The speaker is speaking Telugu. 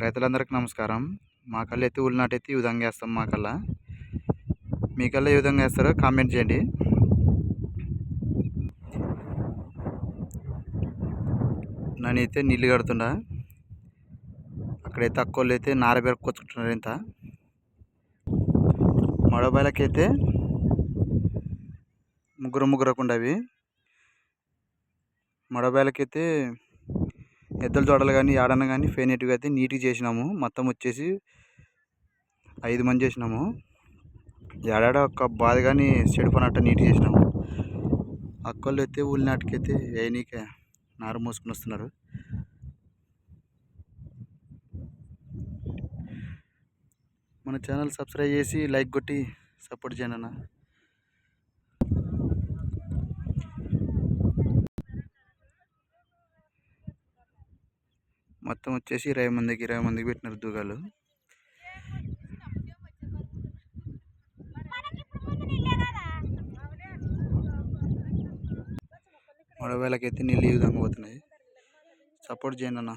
రైతులందరికీ నమస్కారం. మా కళ్ళు ఎత్తి ఊళ్ళు నాటెత్తి ఈ విధంగా వేస్తాం మా కల్లా మీ కల్లా ఏ విధంగా వేస్తారో కామెంట్ చేయండి. నన్నైతే నీళ్ళు కడుతుండా. అక్కడైతే అక్కోళ్ళు అయితే నార పెరుక్కొచ్చుకుంటున్నారు ఇంత. మడబాయలకైతే ముగ్గురు ముగ్గురకుండా అవి మడబాయలకైతే ఎద్దల జోడలు కానీ ఆడన కానీ ఫేనేటివి అయితే నీట్గా చేసినాము. మొత్తం వచ్చేసి ఐదు మంది చేసినాము. ఏడాడ ఒక బాధ కానీ చెడిపోనట్టు నీట్గా చేసినాము. అక్కోళ్ళు అయితే ఊళ్ళ నాటికైతే వేయనీకే నారు మోసుకొని వస్తున్నారు. మన ఛానల్ సబ్స్క్రైబ్ చేసి లైక్ కొట్టి సపోర్ట్ చేయండి అన్న. మొత్తం వచ్చేసి ఇరవై మందికి ఇరవై మందికి పెట్టినారు దూగాలు మడవేలకైతే నీళ్ళు ఈ విధంగా పోతున్నాయి. సపోర్ట్ చేయండి అన్న.